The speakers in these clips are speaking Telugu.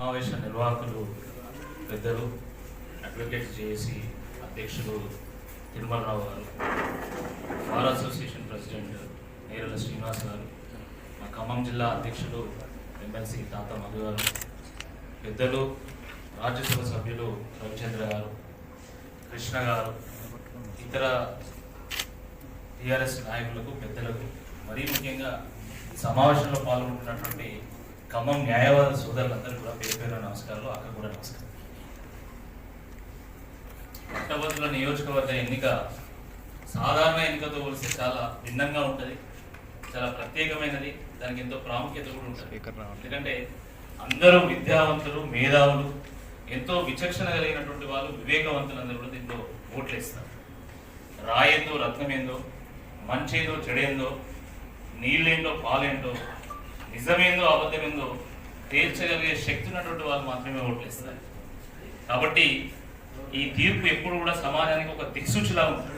సమావేశ నిర్వాహకులు పెద్దలు అడ్వకేట్ జేఏసీ అధ్యక్షులు తిరుమలరావు గారు bar association president Nerala Srinivas గారు మా ఖమ్మం జిల్లా అధ్యక్షులు ఎమ్మెల్సీ తాత మధు గారు పెద్దలు రాజ్యసభ సభ్యులు రవిచంద్ర గారు కృష్ణ గారు ఇతర టీఆర్ఎస్ నాయకులకు పెద్దలకు మరీ ముఖ్యంగా సమావేశంలో పాల్గొంటున్నటువంటి ఖమ్మం న్యాయవాద సోదరులందరూ కూడా పేరు పేరు నమస్కారాలు. అక్క కూడా నమస్కారం. పట్టభద్రుల నియోజకవర్గ ఎన్నిక సాధారణ ఎన్నికతో పోలిస్తే చాలా భిన్నంగా ఉంటుంది. చాలా ప్రత్యేకమైనది. దానికి ఎంతో ప్రాముఖ్యత కూడా ఉంటుంది. ఎందుకంటే అందరూ విద్యావంతులు మేధావులు ఎంతో విచక్షణ కలిగినటువంటి వాళ్ళు వివేకవంతులందరూ కూడా దీంట్లో ఓట్లు వేస్తారు. రాయేందో రత్నమేందో మంచేందో చెడేందో నీళ్ళేందో పాలేందో నిజమేందో అబద్ధమేందో తేల్చగలిగే శక్తి ఉన్నటువంటి వాళ్ళు మాత్రమే ఓట్లు ఇస్తారు కాబట్టి ఈ తీర్పు ఎప్పుడు కూడా సమాజానికి ఒక దిక్సూచిలా ఉంటుంది.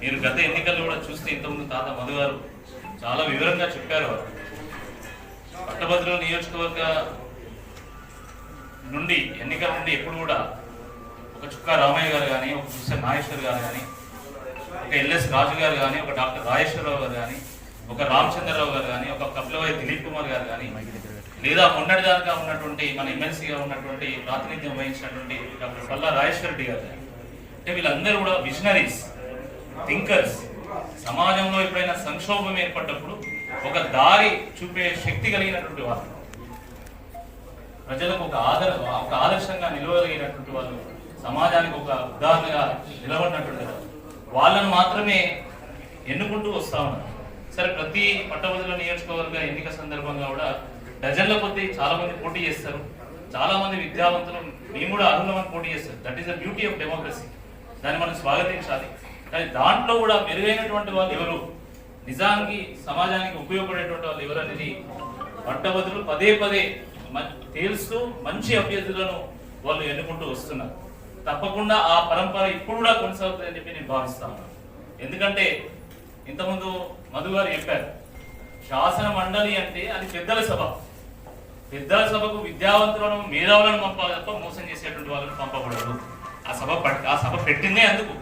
మీరు గత ఎన్నికల్లో కూడా చూస్తే ఇంతకుముందు తాత మధు గారు చాలా వివరంగా చెప్పారు వారు. పట్టభద్రుల నియోజకవర్గ నుండి ఎన్నికల నుండి ఎప్పుడు కూడా ఒక చుక్కా రామయ్య గారు కానీ ఒక హుస్సేన్ నాగేశ్వర్ గారు కానీ ఒక ఎల్ఎస్ రాజు గారు కానీ ఒక డాక్టర్ రాజేశ్వరరావు గారు కానీ ఒక రామచంద్రరావు గారు కానీ ఒక కపిలవాయి దిలీప్ కుమార్ గారు కానీ లేదా మొన్నటిదాకా ఉన్నటువంటి మన ఎమ్మెల్సీగా ఉన్నటువంటి ప్రాతినిధ్యం వహించినటువంటి డాక్టర్ పల్లా రాజేశ్వర రెడ్డి గారు అంటే వీళ్ళందరూ కూడా విజనరీస్ థింకర్స్ సమాజంలో ఎప్పుడైనా సంక్షోభం ఏర్పడ్డప్పుడు ఒక దారి చూపే శక్తి కలిగినటువంటి వాళ్ళు. ప్రజలకు ఒక ఆదర ఒక ఆదర్శంగా నిలవగలిగినటువంటి వాళ్ళు సమాజానికి ఒక ఉదాహరణగా నిలబడినటువంటి వాళ్ళు. వాళ్ళను మాత్రమే ఎన్నుకుంటూ వస్తా ఉన్నారు. సరే ప్రతి పట్టభద్రుల నియోజకవర్గ ఎన్నిక సందర్భంగా కూడా డజన్ల కొద్దీ చాలా మంది పోటీ చేస్తారు. చాలా మంది విద్యావంతులు మేము కూడా అర్హులమని పోటీ చేస్తారు. That is the beauty of democracy దాన్ని మనం స్వాగతించాలి. కానీ దాంట్లో కూడా మెరుగైనటువంటి వాళ్ళు ఎవరు? నిజానికి సమాజానికి ఉపయోగపడేటువంటి వాళ్ళు ఎవరు అనేది పట్టభద్రులు పదే పదే మ- మంచి అభ్యర్థులను వాళ్ళు ఎన్నుకుంటూ వస్తున్నారు. తప్పకుండా ఆ పరంపర ఇప్పుడు కూడా కొనసాగుతుందని చెప్పి నేను భావిస్తాను ఎందుకంటే ఇంతకుముందు మధు గారు చెప్పారు శాసన మండలి అంటే అది పెద్దల సభ. పెద్దల సభకు విద్యావంతులను మేధావులను పంపాలి తప్ప మోసం చేసేటువంటి వాళ్ళని పంపకూడదు. ఆ సభ ఆ సభ పెట్టిందే అందుకు.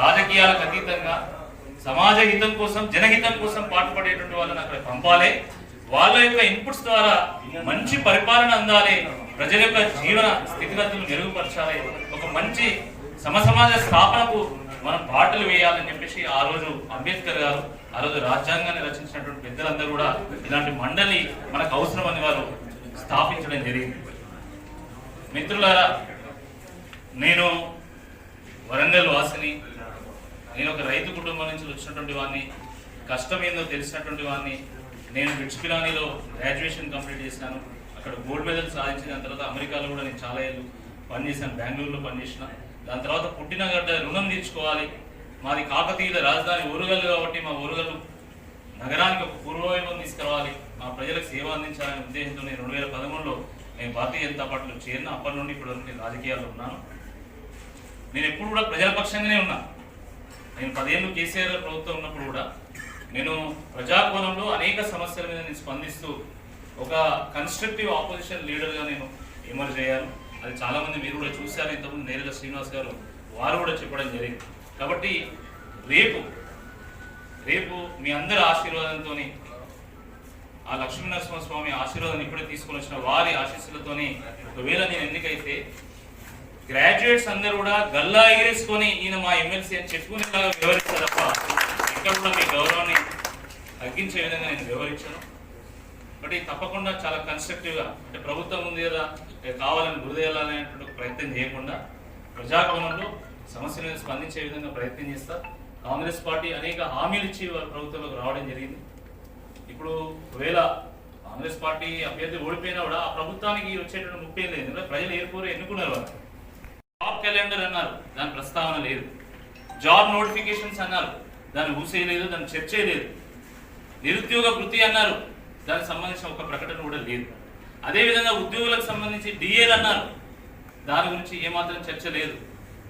రాజకీయాలకు అతీతంగా సమాజ హితం కోసం జనహితం కోసం పాటుపడేటువంటి వాళ్ళని అక్కడ పంపాలి. వాళ్ళ యొక్క ఇన్పుట్స్ ద్వారా మంచి పరిపాలన అందాలి. ప్రజల యొక్క జీవన స్థితిగతులు మెరుగుపరచాలి. ఒక మంచి సమసమాజ స్థాపనకు మనం బాటలు వేయాలని చెప్పేసి ఆ రోజు అంబేద్కర్ గారు ఆ రోజు రాజ్యాంగాన్ని రచించినటువంటి పెద్దలందరూ కూడా ఇలాంటి మండలి మనకు అవసరమని వారు స్థాపించడం జరిగింది. మిత్రులారా నేను వరంగల్ వాసిని నేను ఒక రైతు కుటుంబం నుంచి వచ్చినటువంటి వాడిని కష్టం ఏందో తెలిసినటువంటి వాడిని నేను బిట్స్ పిలానీలో గ్రాడ్యుయేషన్ కంప్లీట్ చేశాను. అక్కడ గోల్డ్ మెడల్ సాధించిన తర్వాత అమెరికాలో కూడా నేను చాలా ఏళ్ళు పనిచేశాను బెంగళూరులో పనిచేసిన. దాని తర్వాత పుట్టిన గడ్డ రుణం తీర్చుకోవాలి. మాది కాకతీయుల రాజధాని ఊరుగల్లు కాబట్టి మా ఊరుగల్లు నగరానికి ఒక పూర్వవైభవం తీసుకురావాలి. మా ప్రజలకు సేవ అందించాలనే ఉద్దేశంతో నేను రెండు వేల పదమూడులో నేను భారతీయ జనతా పార్టీలో చేరిన అప్పటి నుండి ఇప్పటి వరకు నేను రాజకీయాల్లో ఉన్నాను. నేను ఎప్పుడు కూడా ప్రజల పక్షంగానే ఉన్నా. నేను పదేళ్ళు కేసీఆర్ ప్రభుత్వం ఉన్నప్పుడు కూడా నేను ప్రజాకోణంలో అనేక సమస్యల మీద నేను స్పందిస్తూ ఒక కన్స్ట్రక్టివ్ ఆపోజిషన్ లీడర్గా నేను ఎమర్జ్ అయ్యాను. అది చాలా మంది మీరు కూడా చూశారు ఇంతకుముందు నేరుగా శ్రీనివాస్ గారు వారు కూడా చెప్పడం జరిగింది. కాబట్టి రేపు రేపు మీ అందరి ఆశీర్వాదంతో ఆ లక్ష్మీనరసింహ స్వామి ఆశీర్వాదం ఇప్పుడే తీసుకొని వచ్చిన వారి ఆశీస్సులతోని ఒకవేళ నేను ఎన్నికైతే గ్రాడ్యుయేట్స్ అందరూ కూడా గల్లా ఎగిరేసుకొని ఈయన మా ఎమ్మెల్సీ అని చెప్పుకునేలాగా వివరిస్తారు తప్ప కూడా మీ గౌరవాన్ని తగ్గించే విధంగా నేను వివరించాను బట్ ఇది తప్పకుండా చాలా కన్స్ట్రక్టివ్గా అంటే ప్రభుత్వం ఉంది కదా కావాలని గురిదేయాలనేటువంటి అనేటువంటి ప్రయత్నం చేయకుండా ప్రజాభవనంలో సమస్యల మీద స్పందించే విధంగా ప్రయత్నం చేస్తా. కాంగ్రెస్ పార్టీ అనేక హామీలు ఇచ్చి వారు ప్రభుత్వంలోకి రావడం జరిగింది. ఇప్పుడు ఒకవేళ కాంగ్రెస్ పార్టీ అభ్యర్థి ఓడిపోయినా కూడా ఆ ప్రభుత్వానికి వచ్చేటువంటి ముప్పై లేదు ఎందుకంటే ప్రజలు ఏర్పూరు ఎన్నుకున్నారు వాళ్ళు. జాబ్ క్యాలెండర్ అన్నారు దాని ప్రస్తావన లేదు. జాబ్ నోటిఫికేషన్స్ అన్నారు దాని ఊసే లేదు దాని చర్చే లేదు నిరుద్యోగ వృత్తి అన్నారు దానికి సంబంధించిన ఒక ప్రకటన కూడా లేదు. అదేవిధంగా ఉద్యోగులకు సంబంధించి డిఏలు అన్నారు. దాని గురించి ఏమాత్రం చర్చ లేదు.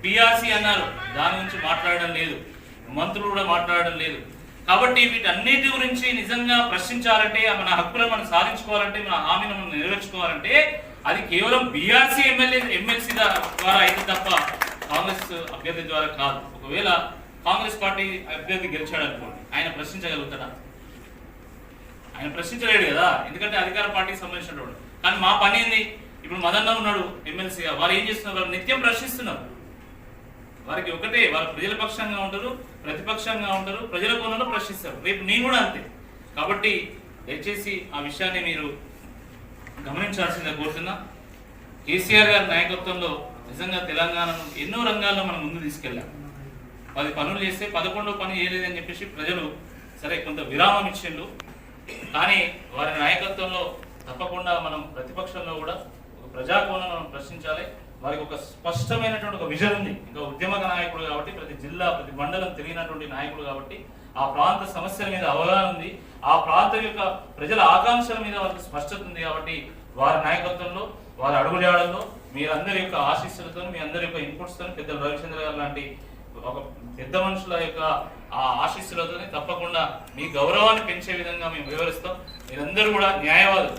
పిఆర్సి అన్నారు. దాని గురించి మాట్లాడడం లేదు. మంత్రులు కూడా మాట్లాడడం లేదు. కాబట్టి వీటన్నిటి గురించి నిజంగా ప్రశ్నించాలంటే మన హక్కులను మనం సాధించుకోవాలంటే మన హామీని మనం నెరవేర్చుకోవాలంటే అది కేవలం బీఆర్సీ ఎమ్మెల్యే ఎమ్మెల్సీ ద్వారా అయితే తప్ప కాంగ్రెస్ అభ్యర్థి ద్వారా కాదు. ఒకవేళ కాంగ్రెస్ పార్టీ అభ్యర్థి గెలిచాడు అనుకోండి ఆయన ప్రశ్నించగలుగుతాడా? ఆయన ప్రశ్నించలేడు కదా. ఎందుకంటే అధికార పార్టీకి సంబంధించినటువంటి కానీ మా పని ఏంది? ఇప్పుడు మదన్న ఉన్నాడు ఎమ్మెల్సీగా వారు ఏం చేస్తున్నారు? నిత్యం ప్రశ్నిస్తున్నారు. వారికి ఒకటే వారు ప్రజల పక్షంగా ఉంటారు ప్రతిపక్షంగా ఉంటారు ప్రజల కోణంలో ప్రశ్నిస్తారు. రేపు నేను కూడా అంతే. కాబట్టి దయచేసి ఆ విషయాన్ని మీరు గమనించాల్సిందే కోరుతున్నా. కేసీఆర్ గారి నాయకత్వంలో నిజంగా తెలంగాణను ఎన్నో రంగాల్లో మనం ముందు తీసుకెళ్ళాం. పది పనులు చేస్తే పదకొండో పని చేయలేదని చెప్పేసి ప్రజలు సరే కొంత విరామం ఇచ్చిండు కానీ వారి నాయకత్వంలో తప్పకుండా మనం ప్రతిపక్షంలో కూడా ఒక ప్రజాకోణం మనం ప్రశ్నించాలి. వారికి ఒక స్పష్టమైనటువంటి ఒక విజన్ ఉంది. ఇంకా ఉద్యమ నాయకుడు కాబట్టి ప్రతి జిల్లా ప్రతి మండలం తిరిగినటువంటి నాయకుడు కాబట్టి ఆ ప్రాంత సమస్యల మీద అవగాహన ఉంది. ఆ ప్రాంతం యొక్క ప్రజల ఆకాంక్షల మీద వారికి స్పష్టత ఉంది కాబట్టి వారి నాయకత్వంలో వారి అడుగుజాడల్లో మీరందరి యొక్క ఆశీస్సులతో మీ అందరి యొక్క ఇన్పుట్స్తో పెద్దలు రవిచంద్ర గారు లాంటి ఒక పెద్ద మనుషుల యొక్క ఆ ఆశీస్సులతోనే తప్పకుండా మీ గౌరవాన్ని పెంచే విధంగా మేము వివరిస్తాం మీరందరూ కూడా న్యాయవాదులు.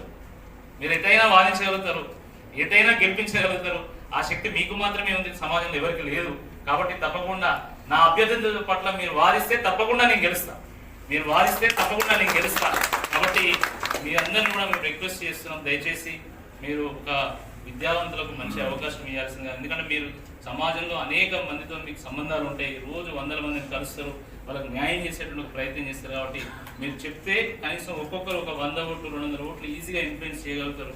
మీరు ఎటైనా వాదించగలుగుతారు. ఎటైనా గెలిపించగలుగుతారు. ఆ శక్తి మీకు మాత్రమే ఉంది. సమాజంలో ఎవరికి లేదు. కాబట్టి తప్పకుండా నా అభ్యర్థుల పట్ల మీరు వాదిస్తే తప్పకుండా నేను గెలుస్తా. మీరు వాదిస్తే తప్పకుండా నేను గెలుస్తా. కాబట్టి మీ అందరిని కూడా మేము రిక్వెస్ట్ చేస్తున్నాం. దయచేసి మీరు ఒక విద్యావంతులకు మంచి అవకాశం ఇవ్వాల్సిందిగా. ఎందుకంటే మీరు సమాజంలో అనేక మందితో మీకు సంబంధాలు ఉంటాయి. రోజు వందల మందిని కలుస్తారు. వాళ్ళకి న్యాయం చేసేటువంటి ఒక ప్రయత్నం చేస్తారు కాబట్టి మీరు చెప్తే కనీసం ఒక్కొక్కరు ఒక వంద ఓట్లు రెండు వందల ఓట్లు ఈజీగా ఇన్ఫ్లుయెన్స్ చేయగలుగుతారు.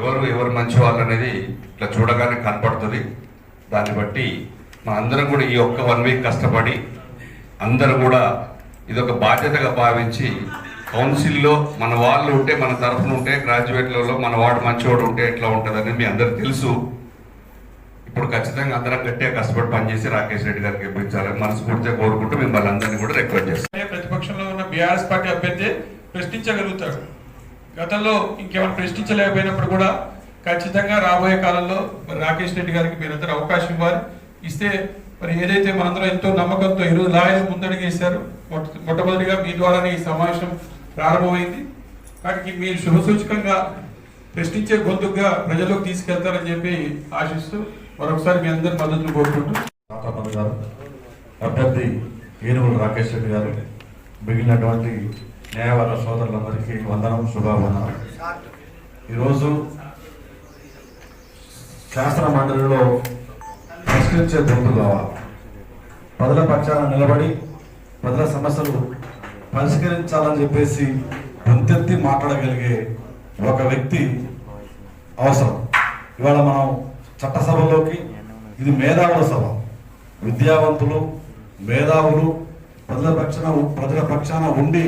ఎవరు ఎవరు మంచి వాళ్ళు అనేది ఇట్లా చూడగానే కనపడుతుంది. దాన్ని బట్టి మా అందరం కూడా ఈ ఒక్క వన్ వీక్ కష్టపడి అందరూ కూడా ఇది ఒక బాధ్యతగా భావించి కౌన్సిల్లో మన వాళ్ళు ఉంటే మన తరఫున ఉంటే గ్రాడ్యుయేట్లలో మన వాడు మంచివాడు ఉంటే ఎట్లా ఉంటుందని మీ అందరికి తెలుసు. ఇప్పుడు ఖచ్చితంగా అందరం గట్టిగా కష్టపడి పనిచేసి రాకేష్ రెడ్డి గారికి ఇప్పించాలని మనస్ఫూర్తిగా కోరుకుంటూ మిమ్మల్ని అందరినీ కూడా రిక్వెస్ట్ చేస్తాం. ప్రతిపక్షంలో ఉన్న బీఆర్ఎస్ పార్టీ అభ్యర్థి ప్రశ్నించగలుగుతాడు. గతంలో ఇంకేమైనా ప్రశ్నించలేకపోయినప్పుడు కూడా ఖచ్చితంగా రాబోయే కాలంలో రాకేష్ రెడ్డి గారికి మీరందరూ అవకాశం ఇవ్వాలి. ఇస్తే మరి ఏదైతే మనందరం ఎంతో నమ్మకంతో ఈరోజు లాయర్ ముందడుగేశారు మొట్ట- మొట్టమొదటిగా మీ ద్వారానే ఈ సమావేశం ప్రారంభమైంది. కాబట్టి మీరు శుభసూచకంగా ప్రశ్నించే గొంతుగా ప్రజల్లోకి తీసుకెళ్తారని చెప్పి ఆశిస్తూ మరొకసారి మీ అందరి మద్దతులు కోరుకుంటూ. గారు అభ్యర్థి ఏనుగులు రాకేష్ రెడ్డి గారు మిగిలినటువంటి న్యాయవాద సోదరులందరికీ వందనం శుభాభనాలు. ఈరోజు శాస్త్ర మండలిలో ప్రశ్నించే గొంతు కావాలి. ప్రజల పక్షాన నిలబడి ప్రజల సమస్యలు పరిష్కరించాలని చెప్పేసి గొంతెత్తి మాట్లాడగలిగే ఒక వ్యక్తి అవసరం. ఇవాళ మనం చట్టసభలోకి ఇది మేధావుల సభ. విద్యావంతులు మేధావులు ప్రజల పక్షాన ప్రజల పక్షాన ఉండి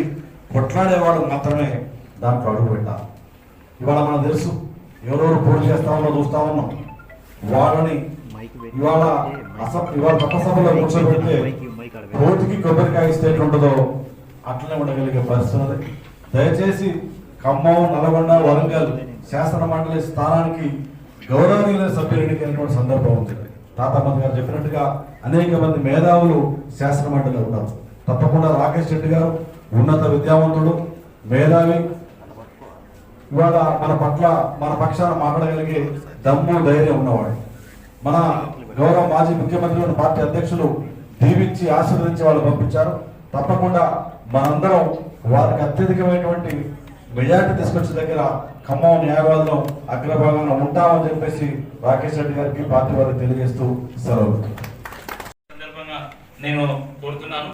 కొట్లాడేవాడు మాత్రమే దాంట్లో అడుగు పెట్టాలి. ఇవాళ మనకు తెలుసు ఎవరెవరు పోటీ చేస్తా ఉన్నో చూస్తా ఉన్నాం. వాళ్ళని ఇవాళ ఇవాళ చట్టసభలో కూర్చోబెడితే రోడ్డుకి కొబ్బరికాయ ఇస్తే ఎట్లుంటుందో అట్లనే ఉండగలిగే పరిస్థితి దయచేసి ఖమ్మం నల్గొండ వరంగల్ శాసన మండలి స్థానానికి గౌరవనీయుల సభ్యులు ఎన్నికైనటువంటి సందర్భం ఉంది. తాతాపతి గారు చెప్పినట్టుగా అనేక మంది మేధావులు శాసన మండలిలో ఉన్నారు. తప్పకుండా రాకేష్ రెడ్డి గారు ఉన్నత విద్యావంతుడు మేధావి. ఇవాళ మన పట్ల మన పక్షాన మాట్లాడగలిగే దమ్ము ధైర్యం ఉన్నవాడు. మన గౌరవ మాజీ ముఖ్యమంత్రి ఉన్న పార్టీ అధ్యక్షులు దీవించి ఆశీర్వదించి వాళ్ళు పంపించారు. తప్పకుండా మనందరం వారికి అత్యధికమైనటువంటి మెజార్టీ తీసుకొచ్చే దగ్గర ఖమ్మం న్యాయవాదులు అగ్రభాగంలో ఉంటామని చెప్పేసి రాకేష్ రెడ్డి గారికి పార్టీ వారికి తెలియజేస్తూ సెలవు. సందర్భంగా నేను కోరుతున్నాను.